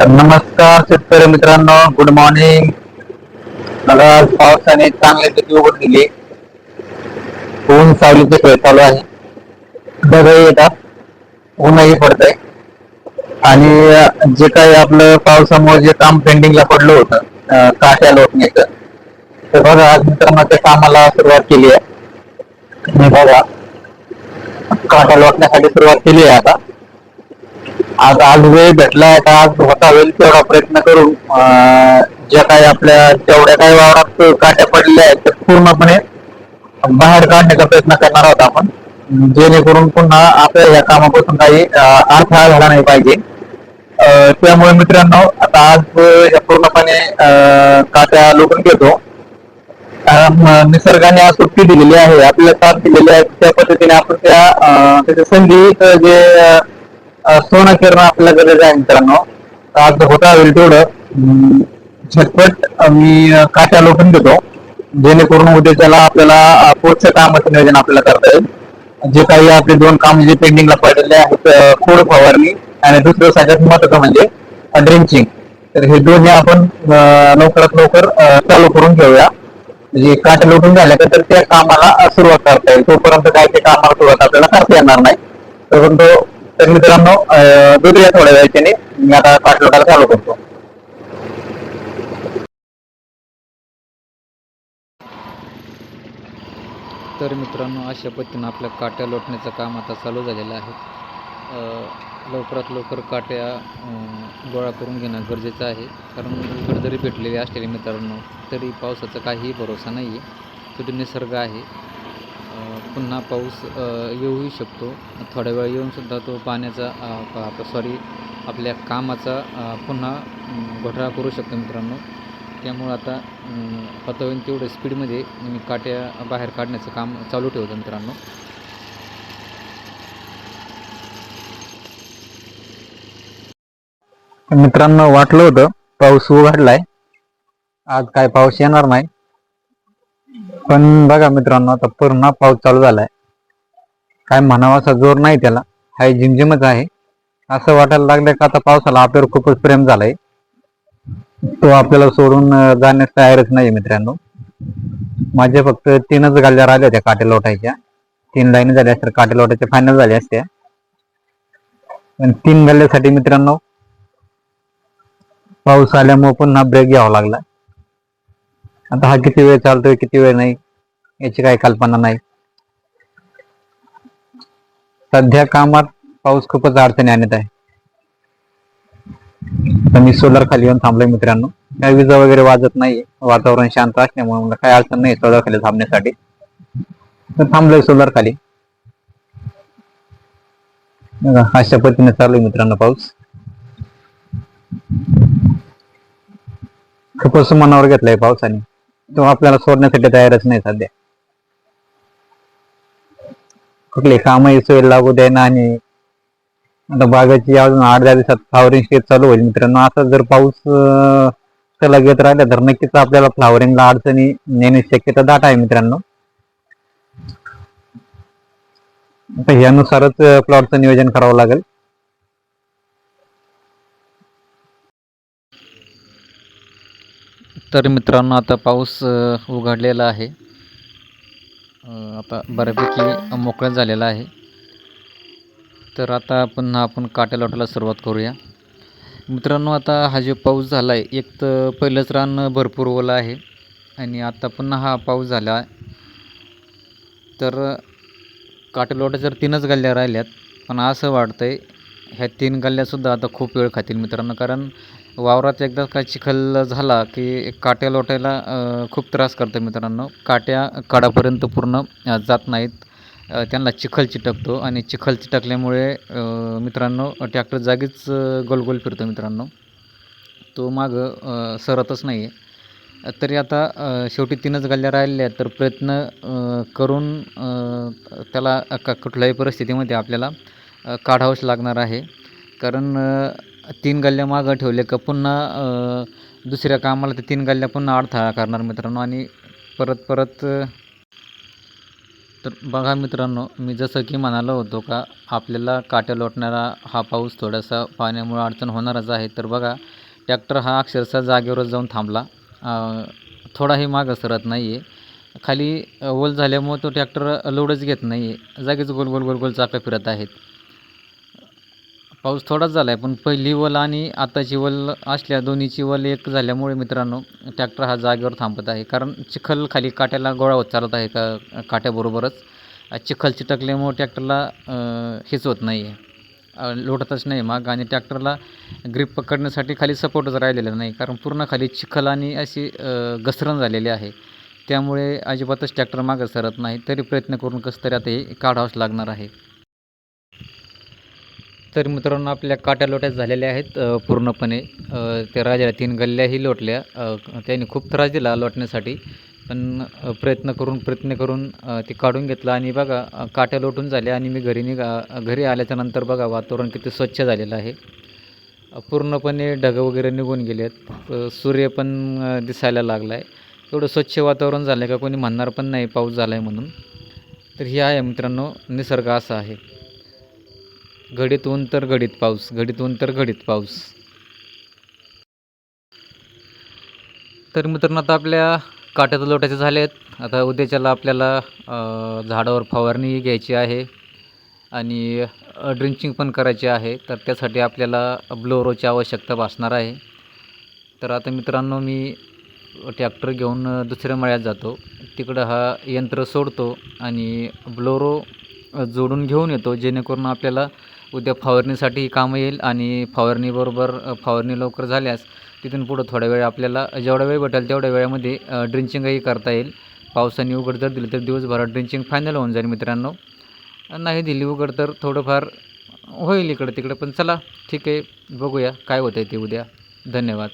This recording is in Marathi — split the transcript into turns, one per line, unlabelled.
नमस्कार शेतकरी मित्रांनो गुड मॉर्निंग मला आज पावसाने चांगले किती उघड दिली. ऊन सावलीचे खेळ चालू आहे. ढगही येतात ऊनही पडत आहे आणि जे काही आपलं पावसामुळे जे काम पेंडिंगला पडलं होतं काट्या लोटण्याचं तर बघा आज मित्रांनो त्या कामाला सुरुवात केली आहे. बघा काट्या लोटण्यासाठी सुरुवात केली आहे आता. आज आज वेळ भेटलाय तर आज होता होईल तेवढा प्रयत्न करू. अं, ज्या काही आपल्या जेवढ्या काही वावरात काट्या पडलेल्या आहेत त्या पूर्णपणे बाहेर काढण्याचा प्रयत्न करणार आहोत आपण. जेणेकरून पुन्हा आपल्या या कामापासून काही अडथळा झाला नाही पाहिजे. त्यामुळे मित्रांनो आता आज या पूर्णपणे काट्या लोकन घेतो. कारण निसर्गाने आज सुट्टी दिलेली आहे आपल्याला साथ दिलेली आहे. त्या पद्धतीने आपण त्या त्याच्या संधी जे सोनं किरण आपल्याला गरज आहे मित्रांनो. आज होता होईल तेवढं. झटपट मी काट्या लोटून देतो. जेणेकरून उद्या त्याला आपल्याला पुढचं कामाचं नियोजन आपल्याला करता येईल. जे काही आपले दोन काम जे पेंडिंगला पडलेले आहेत खोड फवारणी आणि दुसरं सगळ्यात महत्वाचं म्हणजे ड्रिंचिंग तर हे दोन्ही आपण लवकरात लवकर चालू करून घेऊया. म्हणजे काट्या लोटून झाल्या तर त्या कामाला सुरुवात करता येईल. तोपर्यंत काय ते कामाला सुरुवात आपल्याला करता येणार नाही. परंतु तर मित्रांनो दूध या थोड्या वेळाने. मी आता काट लोटायला चालू करतो.
तर मित्रांनो अशा पद्धतीनं आपल्या काट्या लोटण्याचं काम आता चालू झालेलं आहे. लवकरात लवकर काट्या गोळा करून घेणं गरजेचं आहे. कारण उघड जरी भेटलेले असलेले मित्रांनो तरी पावसाचा काहीही भरोसा नाही आहे शेवटी निसर्ग आहे. पुन्हा पाऊस येऊही शकतो. थोड्या वेळ येऊनसुद्धा तो पाण्याचा सॉरी आपल्या कामाचा पुन्हा घोटाळा करू शकतो मित्रांनो. त्यामुळं आता अं, होईल तेवढं स्पीडमध्ये मी काट्या बाहेर काढण्याचं काम चालू ठेवतो मित्रांनो.
मित्रांनो वाटलं होतं पाऊस उघडलाय. आज काय पाऊस येणार नाही. पण बघा मित्रांनो आता पूर्ण पाऊस चालू झालाय. काय म्हणावा असा जोर नाही त्याला. हाय झिमझिमच आहे. असं वाटायला लागलं का आता पावसाला आपल्यावर खूपच प्रेम झालाय. तो आपल्याला सोडून जाण्यास तयारच नाही मित्रांनो. माझे फक्त तीनच गाल्ल्या राहिल्या होत्या काटे लोटायच्या. तीन लाईन झाल्या असत्या काटे लोटायच्या फायनल झाल्या असत्या पण तीन गल्ल्यासाठी मित्रांनो पाऊस आल्यामुळे पुन्हा ब्रेक घ्यावा लागला. आता हा किती वेळ चालतोय किती वेळ नाही याची काही कल्पना नाही. सध्या कामात पाऊस खूपच अडचणी आणत आहे. तर मी सोलर खाली येऊन थांबलोय मित्रांनो. काही विजा वगैरे वाजत नाही वातावरण शांत असल्यामुळे मला काही अडचण नाही सोलर खाली थांबण्यासाठी. तर थांबलोय सोलर खाली. अशा पद्धतीने चालू आहे मित्रांनो पाऊस. खूपच मनावर घेतलाय पावसाने. तो आपल्याला सोडण्यासाठी तयारच नाही सध्या. कुठले कामही सोय लागू द्यायना आणि आता बागाची अजून आठ दहा दिवसात फ्लावरिंग स्टेज चालू होईल मित्रांनो. आता जर पाऊस सलग येत घेत राहिला तर नक्कीच आपल्याला फ्लावरिंगला अडचणी नेण्याची शक्यता दाट आहे मित्रांनो. यानुसारच प्लॉटचं नियोजन करावं लागेल.
तर मित्रांनो आता पाऊस उघडलेला आहे. आता बऱ्यापैकी मोकळा झालेला आहे. तर आता पुन्हा आपण काट्या लोटायला सुरुवात करूया. मित्रांनो आता हा जो पाऊस झाला आहे एक तर पहिलंच रान भरपूर ओला आहे आणि आता पुन्हा हा पाऊस झाला. तर काटेलोटा जर तीनच गल्ल्या राहिल्यात पण असं वाटतं आहे ह्या तीन गल्ल्यासुद्धा आता खूप वेळ खातील मित्रांनो कारण वावरात एकदा काय चिखल झाला की काट्या लोटायला खूप त्रास करतो मित्रांनो. काट्या काडापर्यंत पूर्ण जात नाहीत. त्यांना चिखल चिटकतो आणि चिखल चिटकल्यामुळे मित्रांनो ट्रॅक्टर जागीच गोलगोल फिरतो मित्रांनो. तो मागं सरतच नाही आहे तरी आता शेवटी तीनच गल्ल्या राहिल्या तर प्रयत्न करून त्याला का कुठल्याही परिस्थितीमध्ये आपल्याला काढावंच लागणार आहे. कारण तीन गल्ल्या मागं ठेवले का पुन्हा दुसऱ्या कामाला ते तीन गल्ल्या पुन्हा अडथळा करणार मित्रांनो. आणि परत परत तर बघा मित्रांनो मी जसं की म्हणालो होतो का आपल्याला काट्या लोटणारा हा पाऊस थोडासा पाण्यामुळे अडचण होणारच आहे. तर बघा ट्रॅक्टर हा अक्षरशः जागेवरच जाऊन थांबला. थोडाही मागं सरत नाही आहे खाली ओल झाल्यामुळे तो ट्रॅक्टर लोडच घेत नाही आहे जागेच गोल गोल गोल गोल चाकं फिरत आहेत. पाऊस थोडाच झाला आहे पण पहिली वल आणि आताची वल असल्या दोन्हीची वल एक झाल्यामुळे मित्रांनो ट्रॅक्टर हा जागेवर थांबत आहे. कारण चिखल खाली काट्याला गोळा होत चालत आहे का काट्याबरोबरच. चिखल चिटकल्यामुळे ट्रॅक्टरला हेच होत नाही आहे लोटतच नाही माग आणि ट्रॅक्टरला ग्रीप पकडण्यासाठी खाली सपोर्टच राहिलेला नाही. कारण पूर्ण खाली चिखल आणि अशी घसरण झालेली आहे. त्यामुळे अजिबातच ट्रॅक्टर मागं सरत नाही. तरी प्रयत्न करून कसं तरी आता हे काढावंच लागणार आहे. तर मित्रांनो आपल्या काट्या लोट्या झालेल्या आहेत पूर्णपणे. त्या राजाला तीन गल्ल्याही लोटल्या. त्याने त्यांनी खूप त्रास दिला लोटण्यासाठी. पण प्रयत्न करून प्रयत्न करून ते काढून घेतलं. आणि बघा काट्या लोटून झाल्या आणि मी घरी निघा घरी आल्याच्यानंतर बघा वातावरण किती स्वच्छ झालेलं आहे. पूर्णपणे ढग वगैरे निघून गेले आहेत सूर्य पण दिसायला लागला आहे एवढं स्वच्छ वातावरण झालं आहे का कोणी म्हणणार पण नाही पाऊस झाला आहे म्हणून. तर हे आहे मित्रांनो निसर्ग असा आहे. घडीत ऊन तर घडीत पाऊस घडीत ऊन तर घडीत पाऊस. तर मित्रांनो आता आपल्या काट्याचं लोटायचे झाले आहेत. आता उद्याच्याला आपल्याला झाडावर फवारणी घ्यायची आहे आणि ड्रिंचिंग पण करायची आहे. तर त्यासाठी आपल्याला ब्लोरोची आवश्यकता भासणार आहे. तर आता मित्रांनो मी ट्रॅक्टर घेऊन दुसऱ्या मळ्यात जातो. तिकडं हा यंत्र सोडतो आणि ब्लोरो जोडून घेऊन येतो जेणेकरून आपल्याला उद्या फवारणीसाठी कामं येईल आणि फवारणीबरोबर फवारणी लवकर झाल्यास तिथून पुढं थोड्या वेळ आपल्याला जेवढा वेळ भेटेल तेवढ्या वेळामध्ये ड्रिंचिंगही करता येईल. पावसाने उघड जर दिलं तर दिवसभरात ड्रिंचिंग फायनल होऊन जाईल मित्रांनो. नाही दिली उघड तर थोडंफार होईल इकडं तिकडं पण चला ठीक आहे बघूया काय होतं आहे ते उद्या. धन्यवाद.